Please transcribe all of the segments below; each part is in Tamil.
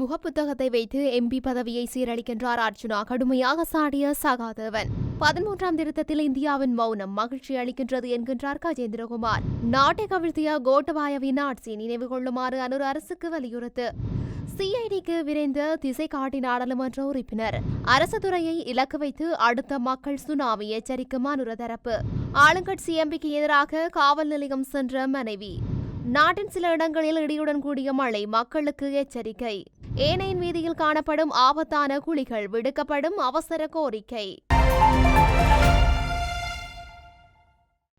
முகப்புத்தகத்தை வைத்து எம்பி பதவியை சீரழிக்கின்றார் அர்ஜுனா. கடுமையாக சாடிய சகாதேவன். பதிமூன்றாம் திருத்தத்தில் இந்தியாவின் மௌனம் மகிழ்ச்சி அளிக்கின்றது என்கின்றார் கஜேந்திரகுமார். நாட்டை கவிழ்த்திய கோட்டபாயவின் ஆட்சி நினைவு கொள்ளுமாறு அனுர் அரசுக்கு வலியுறுத்து. சிஐடிக்கு விரைந்த திசை காட்டி நாடாளுமன்ற உறுப்பினர். அரசு துறையை இலக்கு வைத்து அடுத்த மக்கள் சுனாமி எச்சரிக்கும் அனுர தரப்பு. ஆளுங்கட்சி எம்பிக்கு எதிராக காவல் நிலையம் சென்ற மனைவி. நாட்டின் சில இடங்களில் இடியுடன் கூடிய மழை மக்களுக்கு எச்சரிக்கை. ஏனையின் வீதியில் காணப்படும் ஆபத்தான குழிகள் விடுக்கப்படும் அவசர கோரிக்கை.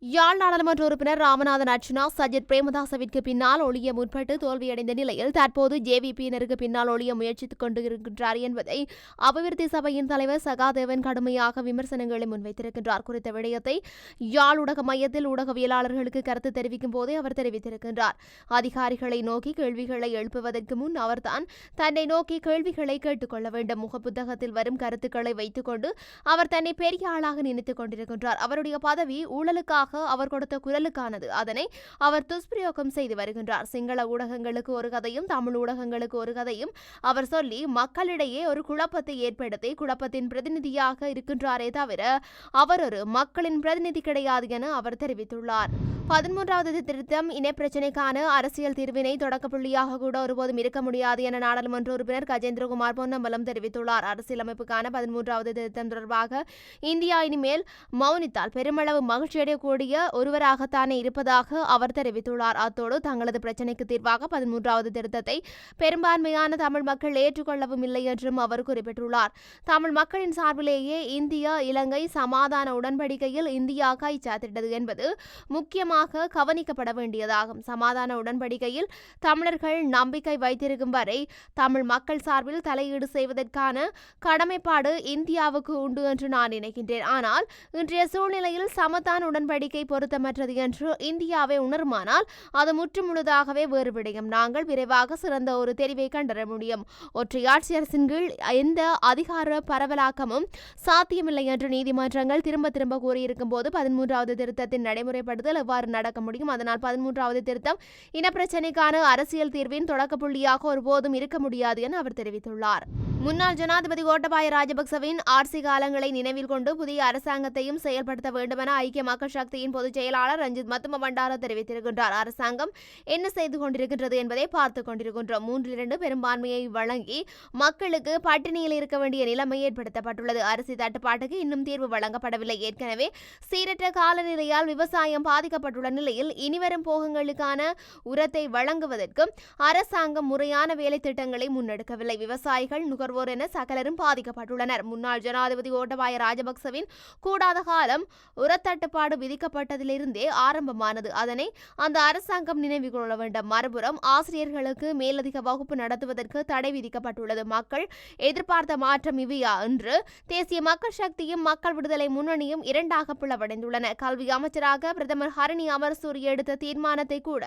யாழ் நாடாளுமன்ற உறுப்பினர் ராமநாதன் அர்ச்சுனா சஜித் பிரேமதாசவிற்கு பின்னால் ஒளிய முற்பட்டு தோல்வியடைந்த நிலையில் தற்போது ஜேவிபியினருக்கு பின்னால் ஒளிய முயற்சித்துக் கொண்டிருக்கின்றார் என்பதை அபிவிருத்தி சபையின் தலைவர் சகாதேவன் கடுமையாக விமர்சனங்களை முன்வைத்திருக்கின்றார். குறித்த விடயத்தை யாழ் ஊடக மையத்தில் ஊடகவியலாளர்களுக்கு கருத்து தெரிவிக்கும் போதே அவர் தெரிவித்திருக்கின்றார். அதிகாரிகளை நோக்கி கேள்விகளை எழுப்புவதற்கு முன் அவர்தான் தன்னை நோக்கி கேள்விகளை கேட்டுக்கொள்ள வேண்டும். முகப்புத்தகத்தில் வரும் கருத்துக்களை வைத்துக்கொண்டு அவர் தன்னை பெரிய ஆளாக நினைத்துக் கொண்டிருக்கின்றார். அவருடைய பதவி ஊழலுக்காக அவர் கொடுத்த குரலுக்கானது. அதனை அவர் துஷ்பிரயோகம் செய்து வருகின்றார். சிங்கள ஊடகங்களுக்கு ஒரு கதையும் தமிழ் ஊடகங்களுக்கு ஒரு கதையும் அவர் சொல்லி மக்களிடையே ஒரு குழப்பத்தை ஏற்படுத்தி குழப்பத்தின் பிரதிநிதியாக இருக்கின்றாரே தவிர அவர் ஒரு மக்களின் பிரதிநிதி கிடையாது என அவர் தெரிவித்துள்ளார். பதிமூன்றாவது திருத்தம் இனப்பிரச்சினைக்கான அரசியல் தீர்வினை தொடக்க புள்ளியாக கூட ஒருபோதும் இருக்க முடியாது என நாடாளுமன்ற உறுப்பினர் கஜேந்திரகுமார் பொன்னம்பலம் தெரிவித்துள்ளார். அரசியலமைப்புக்கான பதிமூன்றாவது திருத்தம் தொடர்பாக இந்தியா இனிமேல் மௌனித்தால் பெருமளவு மகிழ்ச்சியடையக்கூடிய ஒருவராகத்தானே இருப்பதாக அவர் தெரிவித்துள்ளார். அத்தோடு தங்களது பிரச்சினைக்கு தீர்வாக பதிமூன்றாவது திருத்தத்தை பெரும்பான்மையான தமிழ் மக்கள் ஏற்றுக்கொள்ளவும் இல்லை என்றும் அவர் குறிப்பிட்டுள்ளார். தமிழ் மக்களின் சார்பிலேயே இந்தியா இலங்கை சமாதான உடன்படிக்கையில் இந்தியா கைச்சாத்திட்டது என்பது முக்கியமாக கவனிக்கப்பட வேண்டியதாகும். சமாதான உடன்படிக்கையில் தமிழர்கள் நம்பிக்கை வைத்திருக்கும் வரை தமிழ் மக்கள் சார்பில் தலையீடு செய்வதற்கான கடமைப்பாடு இந்தியாவுக்கு உண்டு என்று நான் நினைக்கின்றேன். ஆனால் இன்றைய சூழ்நிலையில் சமதான உடன்படிக்கை பொருத்தமற்றது என்று இந்தியாவை உணருமானால் அது முற்றுமுழுதாகவே வேறு விடயம். நாங்கள் விரைவாக சிறந்த ஒரு தெரிவை கண்டற முடியும். ஒற்றையாட்சி அரசின் கீழ் எந்த அதிகார பரவலாக்கமும் சாத்தியமில்லை என்று நீதிமன்றங்கள் திரும்ப திரும்ப கூறியிருக்கும் போது பதிமூன்றாவது திருத்தத்தின் நடைமுறைப்படுத்தல் எவ்வாறு நடக்க முடியும்? அதனால் பதிமூன்றாவது திருத்தம் இனப்பிரச்சினைக்கான அரசியல் தீர்வின் தொடக்க புள்ளியாக ஒருபோதும் இருக்க முடியாது என அவர் தெரிவித்துள்ளார். முன்னாள் ஜனாதிபதி கோட்டபாய ராஜபக்சவின் ஆட்சி காலங்களை நினைவில் கொண்டு புதிய அரசாங்கத்தையும் செயல்படுத்த வேண்டுமென ஐக்கிய மக்கள் சக்தியின் பொதுச் செயலாளர் ரஞ்சித் மத்தும பண்டார தெரிவித்திருக்கின்றார். அரசாங்கம் என்ன செய்து கொண்டிருக்கின்றது என்பதை பார்த்துக் கொண்டிருக்கின்றோம். மூன்றிலிருந்து பெரும்பான்மையை வழங்கி மக்களுக்கு பட்டினியில் இருக்க வேண்டிய நிலைமை ஏற்படுத்தப்பட்டுள்ளது. அரிசி தட்டுப்பாட்டுக்கு இன்னும் தீர்வு வழங்கப்படவில்லை. ஏற்கனவே சீரற்ற காலநிலையால் விவசாயம் பாதிக்கப்பட்டுள்ள நிலையில் இனிவரும் போகங்களுக்கான உரத்தை வழங்குவதற்கும் அரசாங்கம் முறையான வேலை திட்டங்களை முன்னெடுக்கவில்லை. விவசாயிகள் நுகர்வோர் என சகலரும் பாதிக்கப்பட்டுள்ளனர். முன்னாள் ஜனாதிபதி கோட்டபாய ராஜபக்சவின் கூடாத காலம் உரத்தட்டுப்பாடு விதிக்கப்பட்டதிலிருந்தே ஆரம்பமானது. அதனை அந்த அரசாங்கம் நினைவு கொள்ள வேண்டும். மறுபுறம் ஆசிரியர்களுக்கு மேலதிக வகுப்பு நடத்துவதற்கு தடை விதிக்கப்பட்டுள்ளது. மக்கள் எதிர்பார்த்த மாற்றம் இவையா என்று தேசிய மக்கள் சக்தியும் மக்கள் விடுதலை முன்னணியும் இரண்டாக பிளவடைந்துள்ளன. கல்வி அமைச்சராக பிரதமர் ஹரணி அமர்சூரி எடுத்த தீர்மானத்தை கூட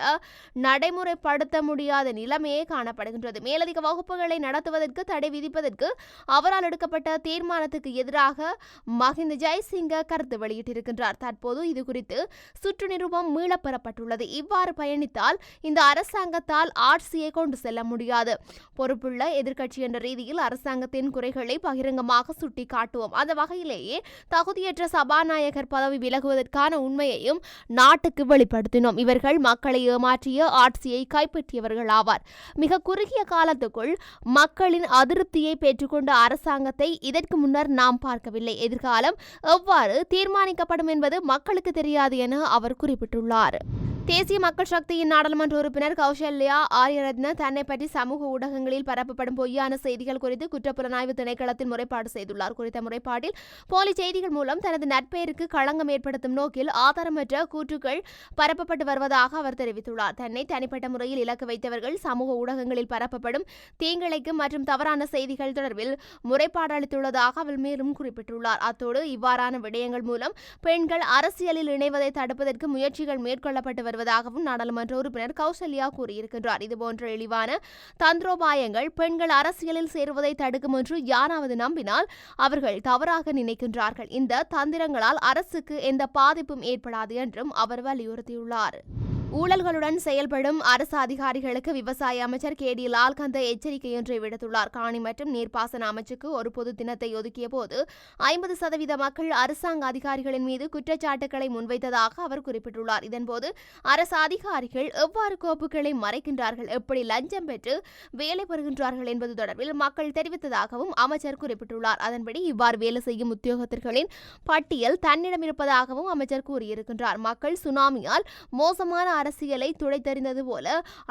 நடைமுறைப்படுத்த முடியாத நிலைமையே காணப்படுகின்றது. மேலதிக வகுப்புகளை நடத்துவதற்கு தடை விதிப்பதற்கு அவரால் எடுக்கப்பட்ட தீர்மானத்துக்கு எதிராக மஹிந்த ஜெய்சிங்க கருத்து வெளியிட்டிருக்கின்றார். தற்போது இது குறித்து சுற்று நிருபம் மீளப்பெறப்பட்டுள்ளது. இவ்வாறு பயணித்தால் இந்த அரசாங்கத்தால் ஆட்சியை கொண்டு செல்ல முடியாது. பொறுப்புள்ள எதிர்க்கட்சி என்ற ரீதியில் அரசாங்கத்தின் குறைகளை பகிரங்கமாக சுட்டிக்காட்டுவோம். அந்த வகையிலேயே தகுதியற்ற சபாநாயகர் பதவி விலகுவதற்கான உண்மையையும் நாட்டுக்கு வெளிப்படுத்தினோம். இவர்கள் மக்களை ஏமாற்றிய ஆட்சியை கைப்பற்றியவர்கள் ஆவார். மிக குறுகிய காலத்துக்குள் மக்களின் அதிருப்தியை பெற்றுக்கொண்ட அரசாங்கத்தை இதற்கு முன்னர் நாம் பார்க்கவில்லை. எதிர்காலம் எவ்வாறு தீர்மானிக்கப்படும் என்பது மக்களுக்கு தெரியாது என அவர் குறிப்பிட்டுள்ளார். தேசிய மக்கள் சக்தியின் நாடாளுமன்ற உறுப்பினர் கௌசல்யா ஆரியரத்ன தன்னை பற்றி சமூக ஊடகங்களில் பரப்பப்படும் பொய்யான செய்திகள் குறித்து குற்றப்புலனாய்வு திணைக்களத்தில் முறைப்பாடு செய்துள்ளார். குறித்த முறைப்பாட்டில் போலி செய்திகள் மூலம் தனது நட்பெயருக்கு களங்கம் ஏற்படுத்தும் நோக்கில் ஆதாரமற்ற கூற்றுக்கள் பரப்பப்பட்டு வருவதாக அவர் தெரிவித்துள்ளார். தன்னை தனிப்பட்ட முறையில் இலக்கு வைத்தவர்கள் சமூக ஊடகங்களில் பரப்பப்படும் தீங்கிழைக்கும் மற்றும் தவறான செய்திகள் தொடர்பில் முறைப்பாடு அளித்துள்ளதாக அவர் மேலும் குறிப்பிட்டுள்ளார். அத்தோடு இவ்வாறான விடயங்கள் மூலம் பெண்கள் அரசியலில் இணைவதை தடுப்பதற்கு முயற்சிகள் மேற்கொள்ளப்பட்டு வருவதாகவும் நாடாளுமன்ற உறுப்பினர் கௌசல்யா கூறியிருக்கின்றார். இதுபோன்ற இழிவான தந்திரோபாயங்கள் பெண்கள் அரசியலில் சேருவதை தடுக்கும் என்று யாராவது நம்பினால் அவர்கள் தவறாக நினைக்கின்றார்கள். இந்த தந்திரங்களால் அரசுக்கு எந்த பாதிப்பும் ஏற்படாது என்றும் அவர் வலியுறுத்தியுள்ளார். ஊழல்களுடன் செயல்படும் அரசு அதிகாரிகளுக்கு விவசாய அமைச்சர் கே டி லால்கந்த எச்சரிக்கையொன்றை விடுத்துள்ளார். காணி மற்றும் நீர்ப்பாசன அமைச்சுக்கு ஒரு பொது தினத்தை ஒதுக்கிய போது ஐம்பது சதவீத மக்கள் அரசாங்க அதிகாரிகளின் மீது குற்றச்சாட்டுகளை முன்வைத்ததாக அவர் குறிப்பிட்டுள்ளார். இதன்போது அரசு அதிகாரிகள் எவ்வாறு கோப்புகளை மறைக்கின்றார்கள் எப்படி லஞ்சம் பெற்று வேலை பெறுகின்றார்கள் என்பது தொடர்பில் மக்கள் தெரிவித்ததாகவும் அமைச்சர் குறிப்பிட்டுள்ளார். அதன்படி இவ்வாறு வேலை செய்யும் உத்தியோகத்தர்களின் பட்டியல் தன்னிடம் இருப்பதாகவும் அமைச்சர் கூறியிருக்கின்றார். மக்கள் சுனாமியால் மோசமான அரசியலை துடைத்தறிந்தது போல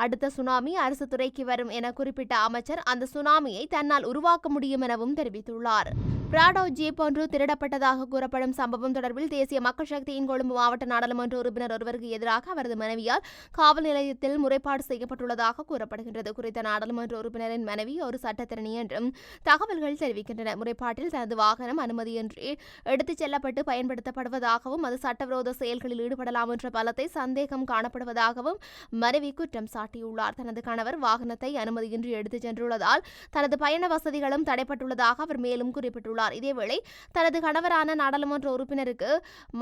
அடுத்த சுனாமி அரசு துறைக்கு வரும் என குறிப்பிட்ட அமைச்சர் அந்த சுனாமியை தன்னால் உருவாக்க முடியும் எனவும் தெரிவித்துள்ளார். பிராடோ ஜீப் ஒன்று திருடப்பட்டதாக கூறப்படும் சம்பவம் தொடர்பில் தேசிய மக்கள் சக்தியின் கொழும்பு மாவட்ட நாடாளுமன்ற உறுப்பினர் ஒருவருக்கு எதிராக அவரது மனைவியால் காவல் நிலையத்தில் முறைப்பாடு செய்யப்பட்டுள்ளதாக கூறப்படுகின்றது. குறித்த நாடாளுமன்ற உறுப்பினரின் மனைவி ஒரு சட்டத்திறனி என்றும் தகவல்கள் தெரிவிக்கின்றன. முறைப்பாட்டில் தனது வாகனம் அனுமதியின்றி எடுத்துச் செல்லப்பட்டு பயன்படுத்தப்படுவதாகவும் அது சட்டவிரோத செயல்களில் ஈடுபடலாம் என்ற பலத்தை சந்தேகம் காணப்படுவதாகவும் மனைவி குற்றம் சாட்டியுள்ளார். தனது கணவர் வாகனத்தை அனுமதியின்றி எடுத்துச் சென்றுள்ளதால் தனது பயண வசதிகளும் தடைப்பட்டுள்ளதாக அவர் மேலும் குறிப்பிட்டுள்ளார். இதேவேளை தனது கணவரான நாடாளுமன்ற உறுப்பினருக்கு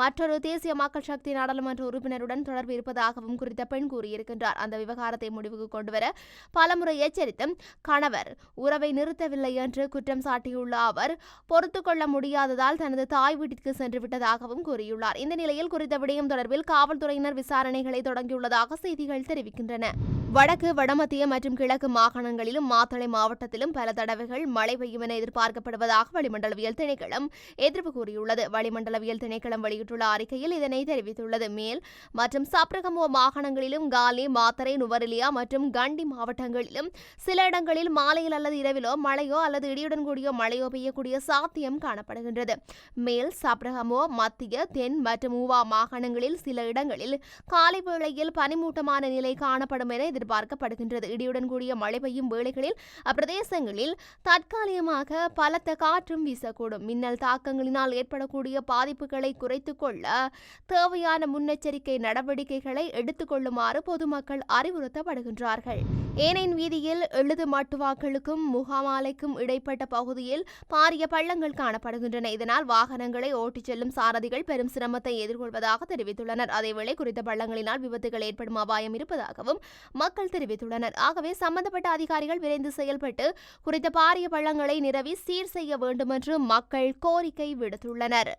மற்றொரு தேசிய மக்கள் சக்தி நாடாளுமன்ற உறுப்பினருடன் தொடர்பு இருப்பதாகவும் குறித்த பெண் கூறியிருக்கின்றார். அந்த விவகாரத்தை முடிவுக்கு கொண்டுவர பலமுறை எச்சரித்தும் கணவர் உறவை நிறுத்தவில்லை என்று குற்றம் சாட்டியுள்ள அவர் பொறுத்துக்கொள்ள முடியாததால் தனது தாய் வீட்டிற்கு சென்று விட்டதாகவும் கூறியுள்ளார். இந்த நிலையில் குறித்த விடயம் தொடர்பில் காவல்துறையினர் விசாரணைகளை தொடங்கியுள்ளதாக செய்திகள் தெரிவிக்கின்றன. வடக்கு வடமத்திய மற்றும் கிழக்கு மாகாணங்களிலும் மாத்தளை மாவட்டத்திலும் பல தடவைகள் மழை பெய்யும் என எதிர்பார்க்கப்படுவதாக வளிமண்டலவியல் திணைக்களம் எதிர்ப்பு கூறியுள்ளது. வளிமண்டலவியல் திணைக்களம் வெளியிட்டுள்ள அறிக்கையில் இதனை தெரிவித்துள்ளது. மேல் மற்றும் சப்ரகமோ மாகாணங்களிலும் காலி மாத்தரை நுவரெலியா மற்றும் கண்டி மாவட்டங்களிலும் சில இடங்களில் மாலையில் அல்லது இரவிலோ மழையோ அல்லது இடியுடன் கூடிய மழையோ பெய்யக்கூடிய சாத்தியம் காணப்படுகின்றது. மேல் சப்ரகமோ மத்திய தென் மற்றும் ஊவா மாகாணங்களில் சில இடங்களில் காலை வேளையில் பனிமூட்டமான நிலை காணப்படும் என எதிர்பார்க்கப்படுகின்றது. இடியுடன் கூடிய மழை பெய்யும் வேளைகளில் அப்பிரதேசங்களில் தற்காலிகமாக பலத்த காற்றும் வீசக்கூடும். மின்னல் தாக்கங்களினால் ஏற்படக்கூடிய பாதிப்புகளை குறைத்துக் கொள்ள தேவையான முன்னெச்சரிக்கை நடவடிக்கைகளை எடுத்துக்கொள்ளுமாறு பொதுமக்கள் அறிவுறுத்தப்படுகின்றார்கள். ஏனைன் வீதியில் எழுது மட்டுவாக்களுக்கும் முகாமாலைக்கும் இடைப்பட்ட பகுதியில் பாரிய பள்ளங்கள் காணப்படுகின்றன. இதனால் வாகனங்களை ஓட்டிச் செல்லும் சாரதிகள் பெரும் சிரமத்தை எதிர்கொள்வதாக தெரிவித்துள்ளனர். அதேவேளை குறித்த பள்ளங்களினால் விபத்துகள் ஏற்படும் அபாயம் இருப்பதாகவும் மக்கள் தெரிவித்துள்ளனர். ஆகவே சம்பந்தப்பட்ட அதிகாரிகள் விரைந்து செயல்பட்டு குறித்த பாரிய பள்ளங்களை நிரவி சீர் செய்ய வேண்டுமென்று மக்கள் கோரிக்கை விடுத்துள்ளனர்.